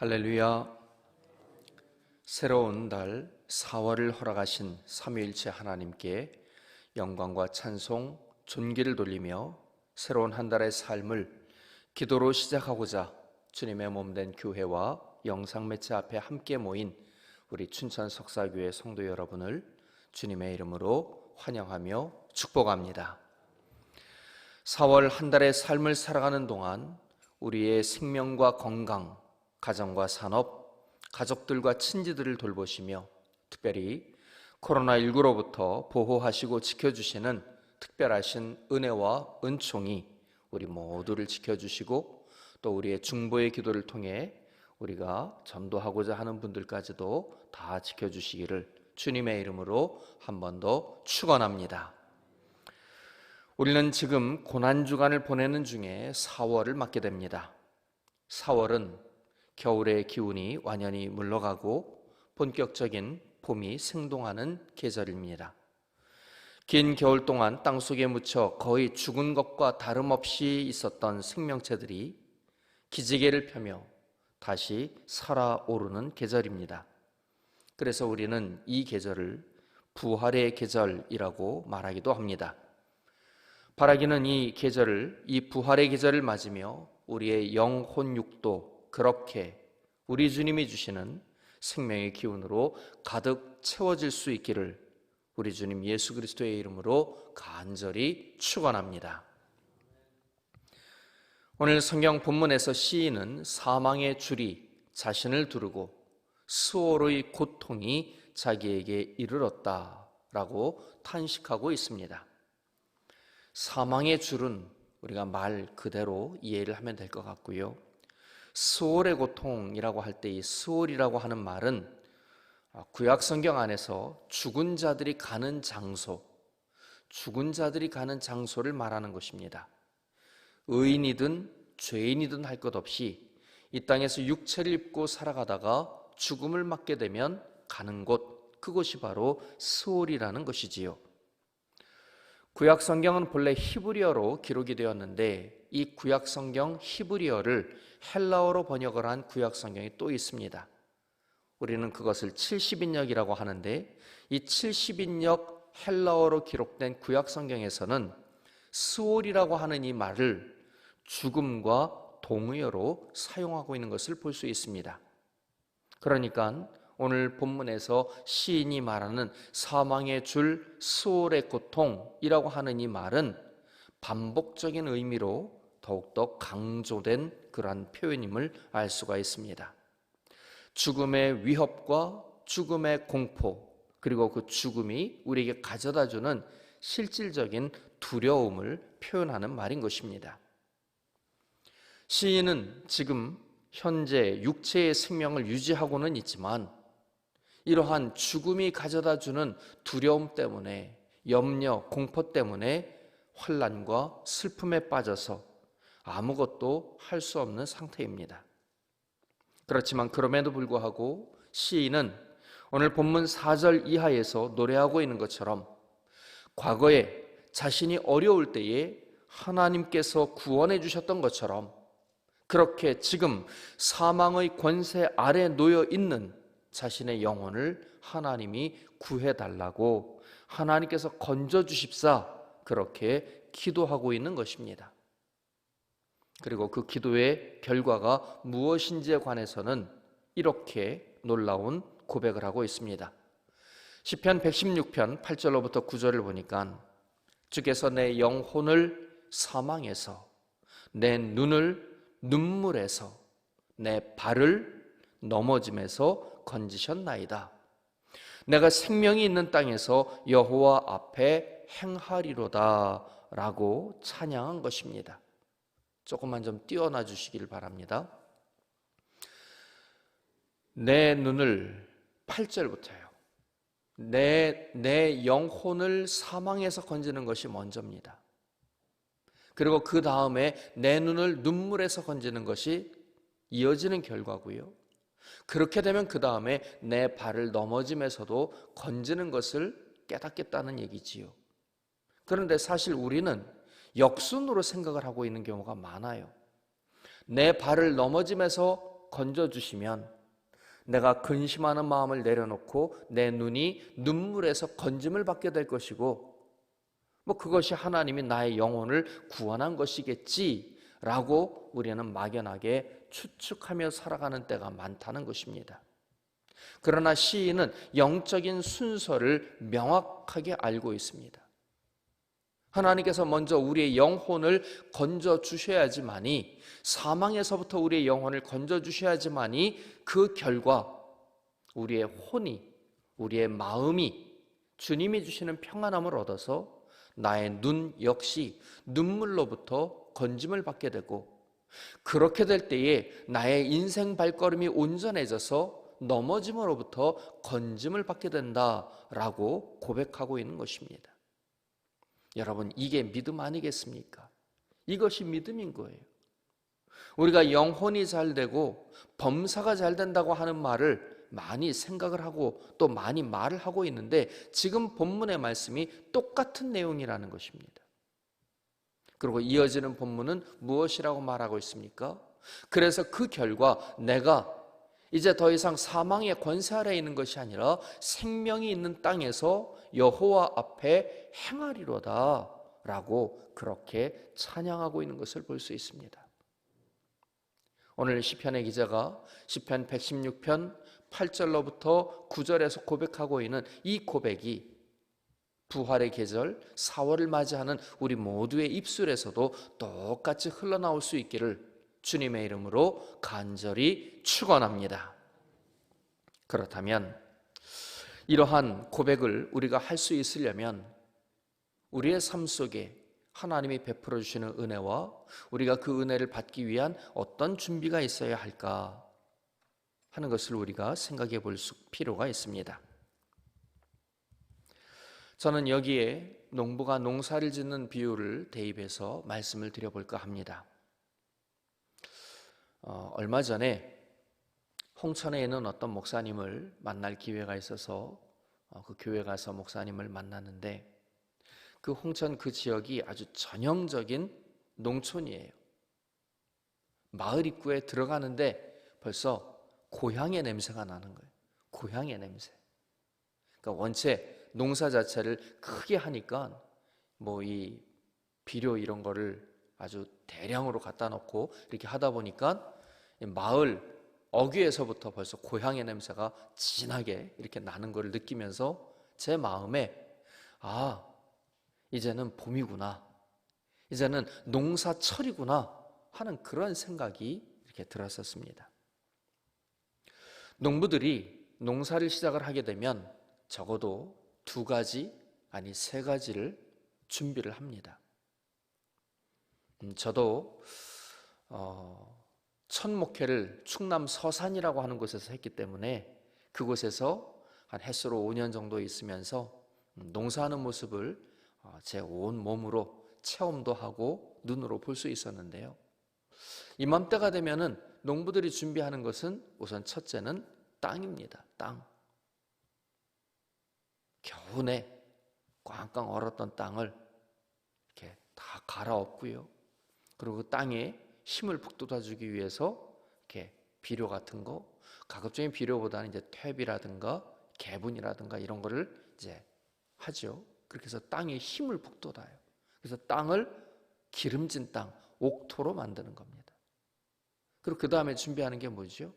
할렐루야. 새로운 달 4월을 허락하신 삼위일체 하나님께 영광과 찬송, 존귀를 돌리며 새로운 한 달의 삶을 기도로 시작하고자 주님의 몸된 교회와 영상 매체 앞에 함께 모인 우리 춘천 석사교회 성도 여러분을 주님의 이름으로 환영하며 축복합니다. 4월 한 달의 삶을 살아가는 동안 우리의 생명과 건강, 가정과 산업, 가족들과 친지들을 돌보시며 특별히 코로나19로부터 보호하시고 지켜주시는 특별하신 은혜와 은총이 우리 모두를 지켜주시고 또 우리의 중보의 기도를 통해 우리가 전도하고자 하는 분들까지도 다 지켜주시기를 주님의 이름으로 한 번 더 축원합니다. 우리는 지금 고난 주간을 보내는 중에 4월을 맞게 됩니다. 4월은 겨울의 기운이 완연히 물러가고 본격적인 봄이 생동하는 계절입니다. 긴 겨울 동안 땅 속에 묻혀 거의 죽은 것과 다름없이 있었던 생명체들이 기지개를 펴며 다시 살아오르는 계절입니다. 그래서 우리는 이 계절을 부활의 계절이라고 말하기도 합니다. 바라기는 이 계절을, 이 부활의 계절을 맞으며 우리의 영혼 육도 그렇게 우리 주님이 주시는 생명의 기운으로 가득 채워질 수 있기를 우리 주님 예수 그리스도의 이름으로 간절히 축원합니다. 오늘 성경 본문에서 시인은 사망의 줄이 자신을 두르고 수월의 고통이 자기에게 이르렀다라고 탄식하고 있습니다. 사망의 줄은 우리가 말 그대로 이해를 하면 될 것 같고요. 수월의 고통이라고 할 때 이 수월이라고 하는 말은 구약 성경 안에서 죽은 자들이 가는 장소, 죽은 자들이 가는 장소를 말하는 것입니다. 의인이든 죄인이든 할 것 없이 이 땅에서 육체를 입고 살아가다가 죽음을 맞게 되면 가는 곳, 그곳이 바로 스올이라는 것이지요. 구약 성경은 본래 히브리어로 기록이 되었는데 이 구약 성경 히브리어를 헬라어로 번역을 한 구약 성경이 또 있습니다. 우리는 그것을 70인역이라고 하는데 이 70인역 헬라어로 기록된 구약 성경에서는 스올이라고 하는 이 말을 죽음과 동의어로 사용하고 있는 것을 볼 수 있습니다. 그러니까 오늘 본문에서 시인이 말하는 사망의 줄 수월의 고통이라고 하는 이 말은 반복적인 의미로 더욱더 강조된 그러한 표현임을 알 수가 있습니다. 죽음의 위협과 죽음의 공포, 그리고 그 죽음이 우리에게 가져다 주는 실질적인 두려움을 표현하는 말인 것입니다. 시인은 지금 현재 육체의 생명을 유지하고는 있지만 이러한 죽음이 가져다 주는 두려움 때문에 염려, 공포 때문에 환란과 슬픔에 빠져서 아무것도 할 수 없는 상태입니다. 그렇지만 그럼에도 불구하고 시인은 오늘 본문 4절 이하에서 노래하고 있는 것처럼 과거에 자신이 어려울 때에 하나님께서 구원해 주셨던 것처럼 그렇게 지금 사망의 권세 아래 놓여 있는 자신의 영혼을 하나님이 구해 달라고 하나님께서 건져 주십사 그렇게 기도하고 있는 것입니다. 그리고 그 기도의 결과가 무엇인지에 관해서는 이렇게 놀라운 고백을 하고 있습니다. 시편 116편 8절로부터 9절을 보니까 주께서 내 영혼을 사망해서 내 눈을 눈물에서 내 발을 넘어짐에서 건지셨나이다. 내가 생명이 있는 땅에서 여호와 앞에 행하리로다라고 찬양한 것입니다. 조금만 좀 띄워놔 주시길 바랍니다. 내 눈을 8절부터요. 내, 내 영혼을 사망에서 건지는 것이 먼저입니다. 그리고 그 다음에 내 눈을 눈물에서 건지는 것이 이어지는 결과고요. 그렇게 되면 그 다음에 내 발을 넘어짐에서도 건지는 것을 깨닫겠다는 얘기지요. 그런데 사실 우리는 역순으로 생각을 하고 있는 경우가 많아요. 내 발을 넘어짐에서 건져주시면 내가 근심하는 마음을 내려놓고 내 눈이 눈물에서 건짐을 받게 될 것이고 뭐 그것이 하나님이 나의 영혼을 구원한 것이겠지라고 우리는 막연하게 추측하며 살아가는 때가 많다는 것입니다. 그러나 시인은 영적인 순서를 명확하게 알고 있습니다. 하나님께서 먼저 우리의 영혼을 건져 주셔야지만이 사망에서부터 우리의 영혼을 건져 주셔야지만이 그 결과 우리의 혼이 우리의 마음이 주님이 주시는 평안함을 얻어서 나의 눈 역시 눈물로부터 건짐을 받게 되고 그렇게 될 때에 나의 인생 발걸음이 온전해져서 넘어짐으로부터 건짐을 받게 된다라고 고백하고 있는 것입니다. 여러분, 이게 믿음 아니겠습니까? 이것이 믿음인 거예요. 우리가 영혼이 잘 되고 범사가 잘 된다고 하는 말을 많이 생각을 하고 또 많이 말을 하고 있는데 지금 본문의 말씀이 똑같은 내용이라는 것입니다. 그리고 이어지는 본문은 무엇이라고 말하고 있습니까? 그래서 그 결과 내가 이제 더 이상 사망의 권세 아래 있는 것이 아니라 생명이 있는 땅에서 여호와 앞에 행하리로다라고 그렇게 찬양하고 있는 것을 볼 수 있습니다. 오늘 시편의 기자가 시편 116편 8절로부터 9절에서 고백하고 있는 이 고백이 부활의 계절 4월을 맞이하는 우리 모두의 입술에서도 똑같이 흘러나올 수 있기를 주님의 이름으로 간절히 축원합니다. 그렇다면 이러한 고백을 우리가 할 수 있으려면 우리의 삶 속에 하나님이 베풀어 주시는 은혜와 우리가 그 은혜를 받기 위한 어떤 준비가 있어야 할까 하는 것을 우리가 생각해 볼 필요가 있습니다. 저는 여기에 농부가 농사를 짓는 비유를 대입해서 말씀을 드려볼까 합니다. 어, 얼마 전에 홍천에 있는 어떤 목사님을 만날 기회가 있어서 어, 그 교회 가서 목사님을 만났는데 그 홍천 그 지역이 아주 전형적인 농촌이에요. 마을 입구에 들어가는데 벌써 고향의 냄새가 나는 거예요. 고향의 냄새. 그러니까 원체 농사 자체를 크게 하니까 뭐 이 비료 이런 거를 아주 대량으로 갖다 놓고 이렇게 하다 보니까 마을 어귀에서부터 벌써 고향의 냄새가 진하게 이렇게 나는 것을 느끼면서 제 마음에 아 이제는 봄이구나 이제는 농사철이구나 하는 그런 생각이 이렇게 들었었습니다. 농부들이 농사를 시작을 하게 되면 적어도 두 가지 아니 세 가지를 준비를 합니다. 음, 저도 어, 첫 목회를 충남 서산이라고 하는 곳에서 했기 때문에 그곳에서 한 햇수로 5년 정도 있으면서 음, 농사하는 모습을 어, 제온 몸으로 체험도 하고 눈으로 볼 수 있었는데요. 이맘때가 되면은 농부들이 준비하는 것은 우선 첫째는 땅입니다. 땅. 겨우내 꽝꽝 얼었던 땅을 이렇게 다 갈아엎고요. 그리고 그 땅에 힘을 북돋아주기 위해서 이렇게 비료 같은 거, 가급적인 비료보다는 이제 퇴비라든가 개분이라든가 이런 거를 이제 하죠. 그렇게 해서 땅에 힘을 북돋아요. 그래서 땅을 기름진 땅, 옥토로 만드는 겁니다. 그리고 그 다음에 준비하는 게 뭐죠?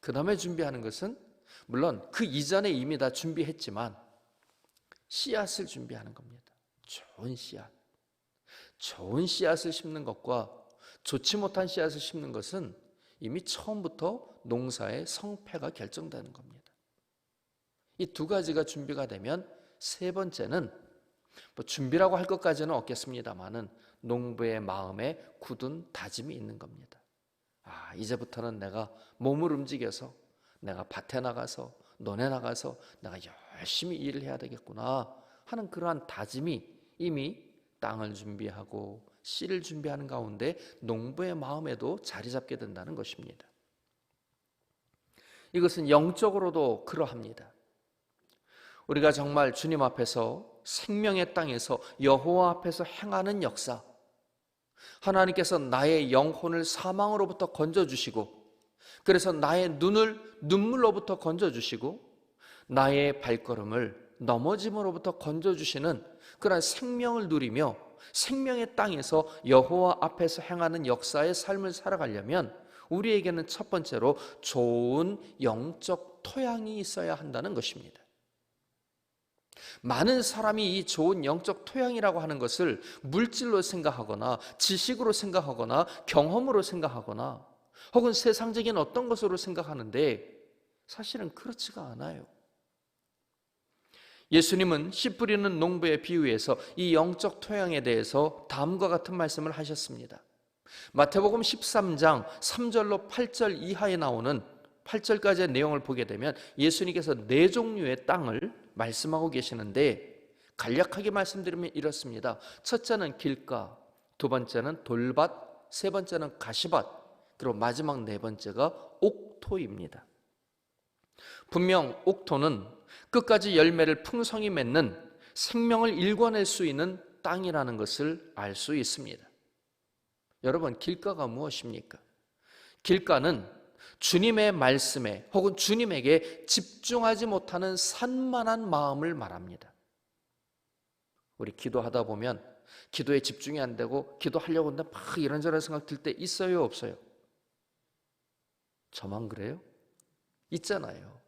그 다음에 준비하는 것은 물론 그 이전에 이미 다 준비했지만 씨앗을 준비하는 겁니다. 좋은 씨앗. 좋은 씨앗을 심는 것과 좋지 못한 씨앗을 심는 것은 이미 처음부터 농사의 성패가 결정되는 겁니다. 이 두 가지가 준비가 되면 세 번째는 뭐 준비라고 할 것까지는 없겠습니다만은 농부의 마음에 굳은 다짐이 있는 겁니다. 아, 이제부터는 내가 몸을 움직여서 내가 밭에 나가서 논에 나가서 내가 열심히 일을 해야 되겠구나 하는 그러한 다짐이 이미 땅을 준비하고 씨를 준비하는 가운데 농부의 마음에도 자리 잡게 된다는 것입니다. 이것은 영적으로도 그러합니다. 우리가 정말 주님 앞에서 생명의 땅에서 여호와 앞에서 행하는 역사, 하나님께서 나의 영혼을 사망으로부터 건져 주시고 그래서 나의 눈을 눈물로부터 건져 주시고 나의 발걸음을 넘어짐으로부터 건져주시는 그러한 생명을 누리며 생명의 땅에서 여호와 앞에서 행하는 역사의 삶을 살아가려면 우리에게는 첫 번째로 좋은 영적 토양이 있어야 한다는 것입니다. 많은 사람이 이 좋은 영적 토양이라고 하는 것을 물질로 생각하거나 지식으로 생각하거나 경험으로 생각하거나 혹은 세상적인 어떤 것으로 생각하는데 사실은 그렇지가 않아요. 예수님은 씨 뿌리는 농부의 비유에서 이 영적 토양에 대해서 다음과 같은 말씀을 하셨습니다. 마태복음 13장 3절로 8절 이하에 나오는 8절까지의 내용을 보게 되면 예수님께서 네 종류의 땅을 말씀하고 계시는데 간략하게 말씀드리면 이렇습니다. 첫째는 길가, 두 번째는 돌밭, 세 번째는 가시밭, 그리고 마지막 네 번째가 옥토입니다. 분명 옥토는 끝까지 열매를 풍성히 맺는 생명을 일궈낼 수 있는 땅이라는 것을 알 수 있습니다. 여러분, 길가가 무엇입니까? 길가는 주님의 말씀에 혹은 주님에게 집중하지 못하는 산만한 마음을 말합니다. 우리 기도하다 보면 기도에 집중이 안 되고 기도하려고 하는데 막 이런저런 생각 들 때 있어요, 없어요? 저만 그래요? 있잖아요.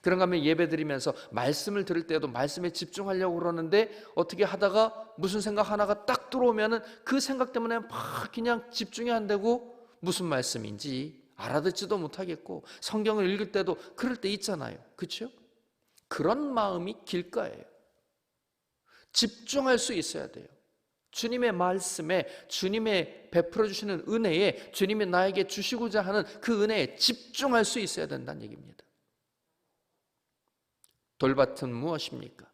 그런가 하면 예배 드리면서 말씀을 들을 때도 말씀에 집중하려고 그러는데 어떻게 하다가 무슨 생각 하나가 딱 들어오면은 그 생각 때문에 막 그냥 집중이 안 되고 무슨 말씀인지 알아듣지도 못하겠고 성경을 읽을 때도 그럴 때 있잖아요. 그렇죠? 그런 마음이 길가예요. 집중할 수 있어야 돼요. 주님의 말씀에 주님의 베풀어 주시는 은혜에 주님이 나에게 주시고자 하는 그 은혜에 집중할 수 있어야 된다는 얘기입니다. 돌밭은 무엇입니까?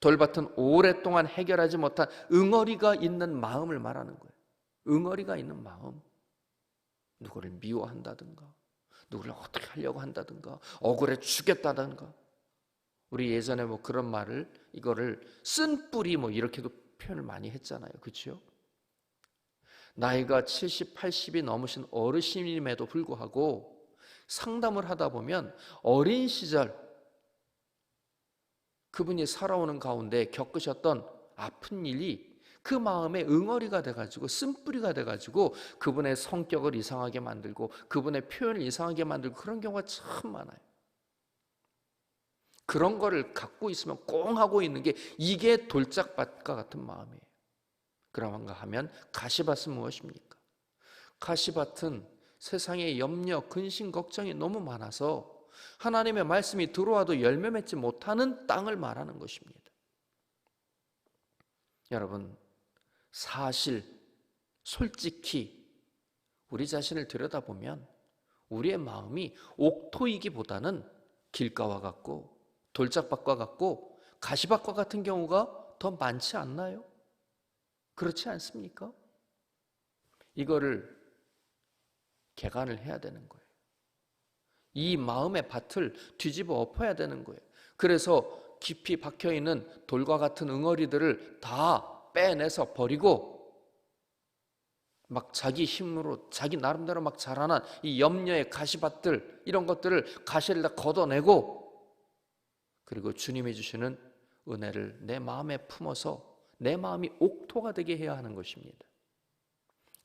돌밭은 오랫동안 해결하지 못한 응어리가 있는 마음을 말하는 거예요. 응어리가 있는 마음. 누구를 미워한다든가, 누구를 어떻게 하려고 한다든가, 억울해 죽겠다든가. 우리 예전에 뭐 그런 말을 이거를 쓴 뿌리 뭐 이렇게도 표현을 많이 했잖아요. 그렇죠? 나이가 70, 80이 넘으신 어르신임에도 불구하고 상담을 하다 보면 어린 시절 그분이 살아오는 가운데 겪으셨던 아픈 일이 그 마음에 응어리가 돼가지고 쓴뿌리가 돼가지고 그분의 성격을 이상하게 만들고 그분의 표현을 이상하게 만들고 그런 경우가 참 많아요. 그런 거를 갖고 있으면 꽁 하고 있는 게 이게 돌짝밭과 같은 마음이에요. 그런가 하면 가시밭은 무엇입니까? 가시밭은 세상에 염려, 근심, 걱정이 너무 많아서 하나님의 말씀이 들어와도 열매 맺지 못하는 땅을 말하는 것입니다. 여러분, 사실, 솔직히 우리 자신을 들여다보면 우리의 마음이 옥토이기보다는 길가와 같고 돌짝밭과 같고 가시밭과 같은 경우가 더 많지 않나요? 그렇지 않습니까? 이거를 개간을 해야 되는 거예요. 이 마음의 밭을 뒤집어 엎어야 되는 거예요. 그래서 깊이 박혀 있는 돌과 같은 응어리들을 다 빼내서 버리고 막 자기 힘으로 자기 나름대로 막 자라난 이 염려의 가시밭들 이런 것들을 가시를 다 걷어내고 그리고 주님이 주시는 은혜를 내 마음에 품어서 내 마음이 옥토가 되게 해야 하는 것입니다.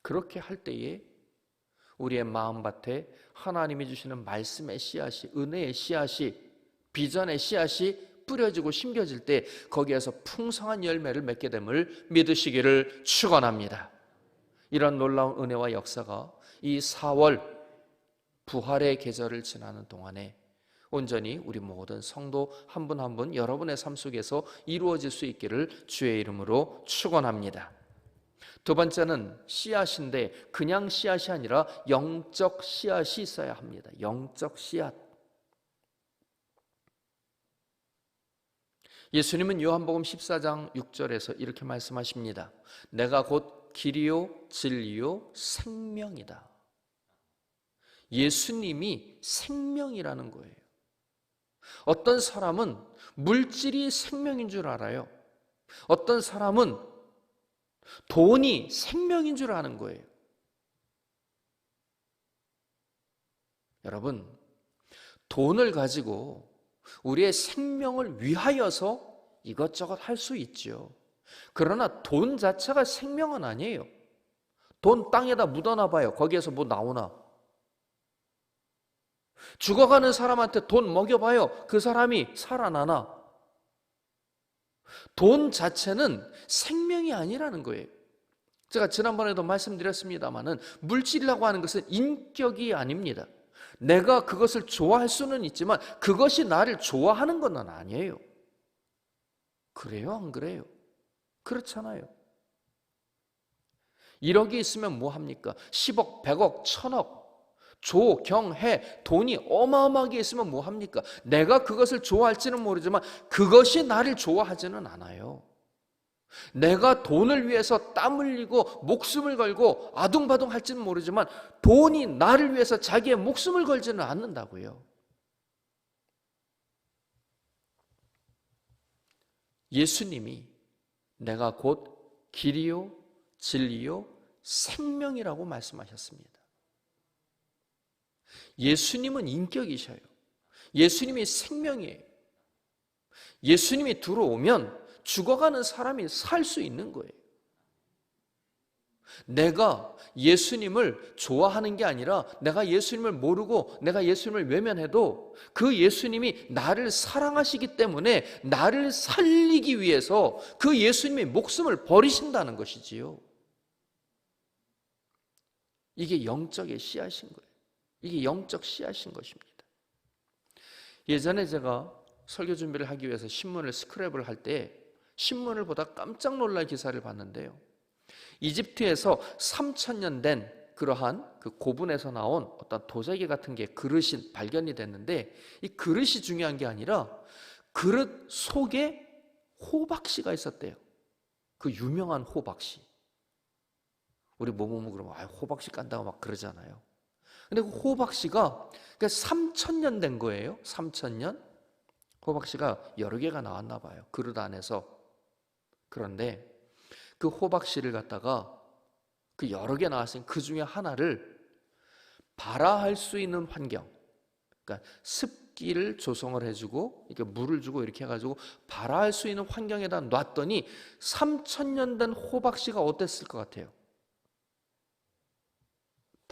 그렇게 할 때에 우리의 마음밭에 하나님이 주시는 말씀의 씨앗이 은혜의 씨앗이 비전의 씨앗이 뿌려지고 심겨질 때 거기에서 풍성한 열매를 맺게 됨을 믿으시기를 축원합니다. 이런 놀라운 은혜와 역사가 이 4월 부활의 계절을 지나는 동안에 온전히 우리 모든 성도 한 분 한 분 여러분의 삶 속에서 이루어질 수 있기를 주의 이름으로 축원합니다. 두 번째는 씨앗인데 그냥 씨앗이 아니라 영적 씨앗이 있어야 합니다. 영적 씨앗. 예수님은 요한복음 14장 6절에서 이렇게 말씀하십니다. 내가 곧 길이요 진리요 생명이다. 예수님이 생명이라는 거예요. 어떤 사람은 물질이 생명인 줄 알아요. 어떤 사람은 돈이 생명인 줄 아는 거예요. 여러분, 돈을 가지고 우리의 생명을 위하여서 이것저것 할 수 있지요. 그러나 돈 자체가 생명은 아니에요. 돈 땅에다 묻어놔 봐요. 거기에서 뭐 나오나? 죽어가는 사람한테 돈 먹여봐요. 그 사람이 살아나나? 돈 자체는 생명이 아니라는 거예요. 제가 지난번에도 말씀드렸습니다만은 물질이라고 하는 것은 인격이 아닙니다. 내가 그것을 좋아할 수는 있지만 그것이 나를 좋아하는 건 아니에요. 그래요? 안 그래요? 그렇잖아요. 1억이 있으면 뭐 합니까? 10억, 100억, 1000억, 조, 경, 해, 돈이 어마어마하게 있으면 뭐 합니까? 내가 그것을 좋아할지는 모르지만 그것이 나를 좋아하지는 않아요. 내가 돈을 위해서 땀 흘리고 목숨을 걸고 아둥바둥 할지는 모르지만 돈이 나를 위해서 자기의 목숨을 걸지는 않는다고요. 예수님이 내가 곧 길이요, 진리요, 생명이라고 말씀하셨습니다. 예수님은 인격이셔요. 예수님이 생명이에요. 예수님이 들어오면 죽어가는 사람이 살 수 있는 거예요. 내가 예수님을 좋아하는 게 아니라 내가 예수님을 모르고 내가 예수님을 외면해도 그 예수님이 나를 사랑하시기 때문에 나를 살리기 위해서 그 예수님의 목숨을 버리신다는 것이지요. 이게 영적의 씨앗인 거예요. 이게 영적 씨앗인 것입니다. 예전에 제가 설교 준비를 하기 위해서 신문을 스크랩을 할 때 신문을 보다 깜짝 놀랄 기사를 봤는데요. 이집트에서 3천년 된 그러한 그 고분에서 나온 어떤 도자기 같은 게 그릇이 발견이 됐는데 이 그릇이 중요한 게 아니라 그릇 속에 호박씨가 있었대요. 그 유명한 호박씨. 우리 뭐 보면 그러면 아, 호박씨 깐다고 막 그러잖아요. 근데 그 호박 씨가 그러니까 3천년 된 거예요. 3천년. 호박 씨가 여러 개가 나왔나 봐요. 그릇 안에서 그런데 그 호박 씨를 갖다가 그 여러 개 나왔으니 그 중에 하나를 발화할 수 있는 환경, 그러니까 습기를 조성을 해주고 이렇게 물을 주고 이렇게 해가지고 발화할 수 있는 환경에다 놨더니 3천 년 된 호박 씨가 어땠을 것 같아요?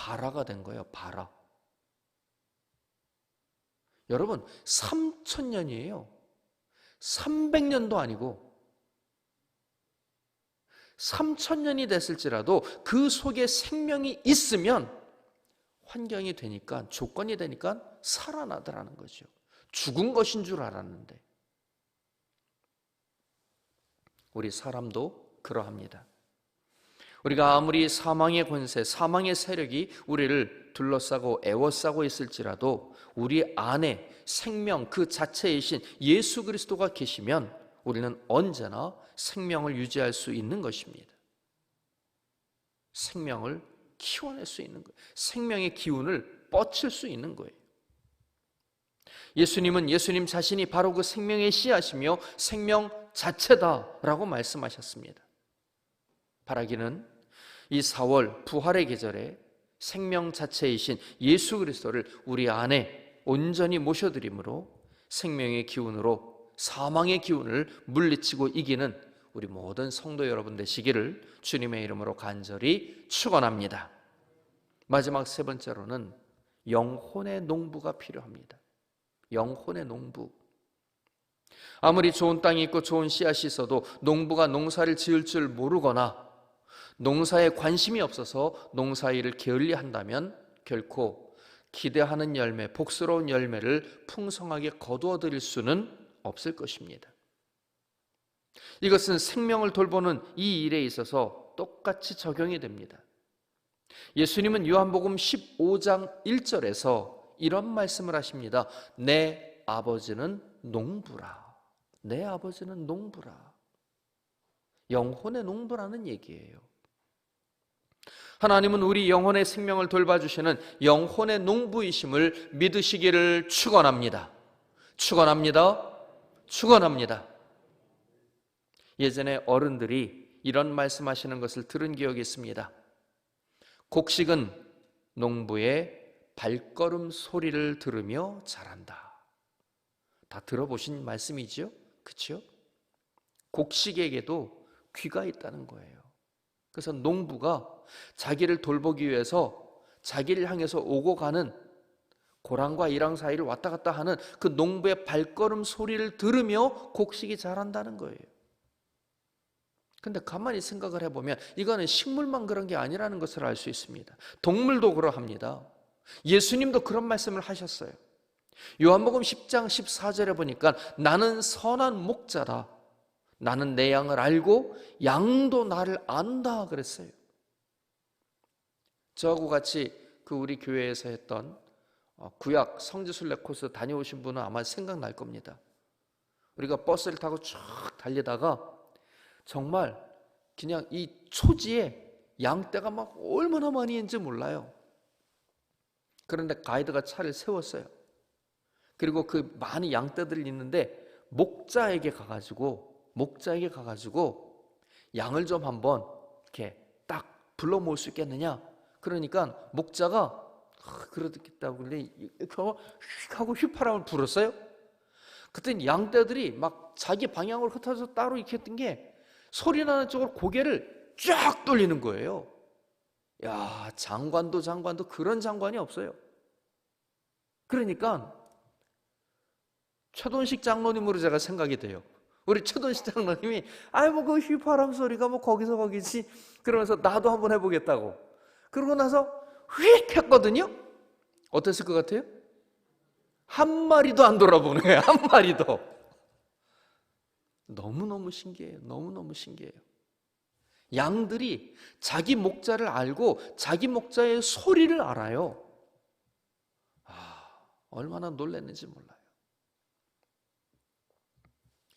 발화가 된 거예요. 발화. 여러분 3천 년이에요. 300년도 아니고 3천 년이 됐을지라도 그 속에 생명이 있으면 환경이 되니까 조건이 되니까 살아나더라는 거죠. 죽은 것인 줄 알았는데 우리 사람도 그러합니다. 우리가 아무리 사망의 권세, 사망의 세력이 우리를 둘러싸고 애워싸고 있을지라도 우리 안에 생명 그 자체이신 예수 그리스도가 계시면 우리는 언제나 생명을 유지할 수 있는 것입니다. 생명을 키워낼 수 있는 거예요. 생명의 기운을 뻗칠 수 있는 거예요. 예수님은 예수님 자신이 바로 그 생명의 씨앗이며 생명 자체다라고 말씀하셨습니다. 바라기는 이 4월 부활의 계절에 생명 자체이신 예수 그리스도를 우리 안에 온전히 모셔드림으로 생명의 기운으로 사망의 기운을 물리치고 이기는 우리 모든 성도 여러분 되시기를 주님의 이름으로 간절히 축원합니다. 마지막 세 번째로는 영혼의 농부가 필요합니다. 영혼의 농부. 아무리 좋은 땅이 있고 좋은 씨앗이 있어도 농부가 농사를 지을 줄 모르거나 농사에 관심이 없어서 농사일을 게을리 한다면 결코 기대하는 열매, 복스러운 열매를 풍성하게 거두어 드릴 수는 없을 것입니다. 이것은 생명을 돌보는 이 일에 있어서 똑같이 적용이 됩니다. 예수님은 요한복음 15장 1절에서 이런 말씀을 하십니다. 내 아버지는 농부라. 내 아버지는 농부라. 영혼의 농부라는 얘기예요. 하나님은 우리 영혼의 생명을 돌봐주시는 영혼의 농부이심을 믿으시기를 축원합니다. 축원합니다. 축원합니다. 예전에 어른들이 이런 말씀하시는 것을 들은 기억이 있습니다. 곡식은 농부의 발걸음 소리를 들으며 자란다. 다 들어보신 말씀이지요? 그렇죠? 곡식에게도 귀가 있다는 거예요. 그래서 농부가 자기를 돌보기 위해서 자기를 향해서 오고 가는 고랑과 이랑 사이를 왔다 갔다 하는 그 농부의 발걸음 소리를 들으며 곡식이 자란다는 거예요. 근데 가만히 생각을 해보면 이거는 식물만 그런 게 아니라는 것을 알 수 있습니다. 동물도 그러합니다. 예수님도 그런 말씀을 하셨어요. 요한복음 10장 14절에 보니까 나는 선한 목자다. 나는 내 양을 알고 양도 나를 안다 그랬어요. 저하고 같이 그 우리 교회에서 했던 어, 구약 성지순례 코스 다녀오신 분은 아마 생각날 겁니다. 우리가 버스를 타고 쭉 달리다가 정말 그냥 이 초지에 양떼가 막 얼마나 많이 있는지 몰라요. 그런데 가이드가 차를 세웠어요. 그리고 그 많은 양떼들이 있는데 목자에게 가가지고 목자에게 가가지고 양을 좀 한번 이렇게 딱 불러 모을 수 있겠느냐? 그러니까 목자가 그러겠다고 그래 이렇게 하고 휘파람을 불었어요. 그때 양떼들이 막 자기 방향으로 흩어져 따로 이렇게 했던 게 소리 나는 쪽으로 고개를 쫙 돌리는 거예요. 야, 장관도 장관도 그런 장관이 없어요. 그러니까 최돈식 장로님으로 제가 생각이 돼요. 우리 최돈식 장로님이 아이 뭐그 휘파람 소리가 뭐 거기서 거기지 그러면서 나도 한번 해보겠다고 그러고 나서 휙 했거든요. 어땠을 것 같아요? 한 마리도 안 돌아보는 거예요. 한 마리도. 너무너무 신기해요. 너무너무 신기해요. 양들이 자기 목자를 알고 자기 목자의 소리를 알아요. 아, 얼마나 놀랐는지 몰라요.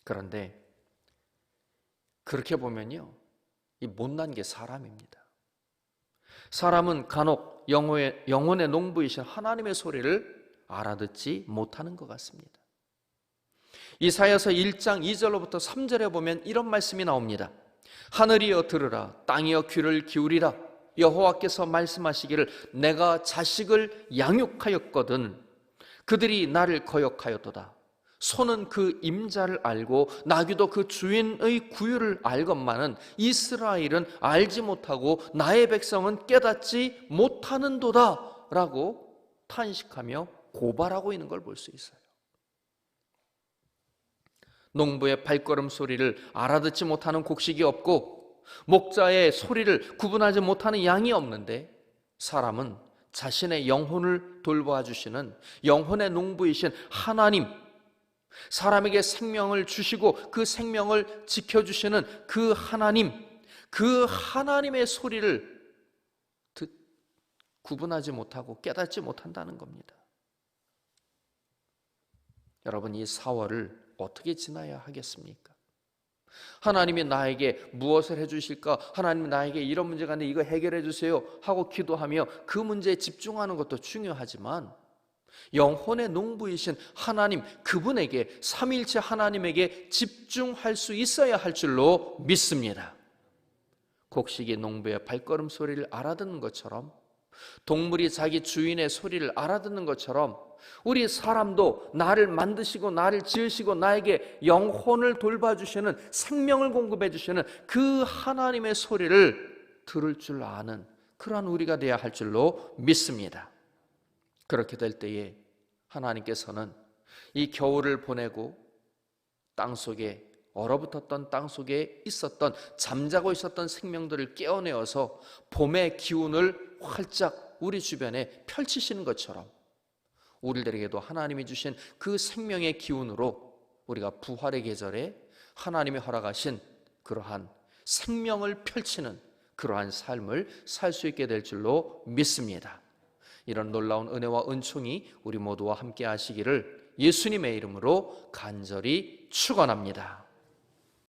그런데 그렇게 보면요. 이 못난 게 사람입니다. 사람은 간혹 영혼의, 영혼의 농부이신 하나님의 소리를 알아듣지 못하는 것 같습니다. 이사야서 1장 2절로부터 3절에 보면 이런 말씀이 나옵니다. 하늘이여 들으라 땅이여 귀를 기울이라 여호와께서 말씀하시기를 내가 자식을 양육하였거든 그들이 나를 거역하였도다 소는 그 임자를 알고 나귀도 그 주인의 구유를 알건만은 이스라엘은 알지 못하고 나의 백성은 깨닫지 못하는도다 라고 탄식하며 고발하고 있는 걸 볼 수 있어요. 농부의 발걸음 소리를 알아듣지 못하는 곡식이 없고 목자의 소리를 구분하지 못하는 양이 없는데 사람은 자신의 영혼을 돌보아 주시는 영혼의 농부이신 하나님 사람에게 생명을 주시고 그 생명을 지켜 주시는 그 하나님 그 하나님의 소리를 듣, 구분하지 못하고 깨닫지 못한다는 겁니다. 여러분 이 4월을 어떻게 지나야 하겠습니까? 하나님이 나에게 무엇을 해주실까? 하나님이 나에게 이런 문제가 있는데 이거 해결해 주세요. 하고 기도하며 그 문제에 집중하는 것도 중요하지만 영혼의 농부이신 하나님 그분에게 삼일체 하나님에게 집중할 수 있어야 할 줄로 믿습니다. 곡식이 농부의 발걸음 소리를 알아듣는 것처럼 동물이 자기 주인의 소리를 알아듣는 것처럼 우리 사람도 나를 만드시고 나를 지으시고 나에게 영혼을 돌봐주시는 생명을 공급해주시는 그 하나님의 소리를 들을 줄 아는 그러한 우리가 되어야 할 줄로 믿습니다. 그렇게 될 때에 하나님께서는 이 겨울을 보내고 땅 속에 얼어붙었던 땅 속에 있었던 잠자고 있었던 생명들을 깨어내어서 봄의 기운을 활짝 우리 주변에 펼치시는 것처럼 우리들에게도 하나님이 주신 그 생명의 기운으로 우리가 부활의 계절에 하나님이 허락하신 그러한 생명을 펼치는 그러한 삶을 살 수 있게 될 줄로 믿습니다. 이런 놀라운 은혜와 은총이 우리 모두와 함께 하시기를 예수님의 이름으로 간절히 축원합니다.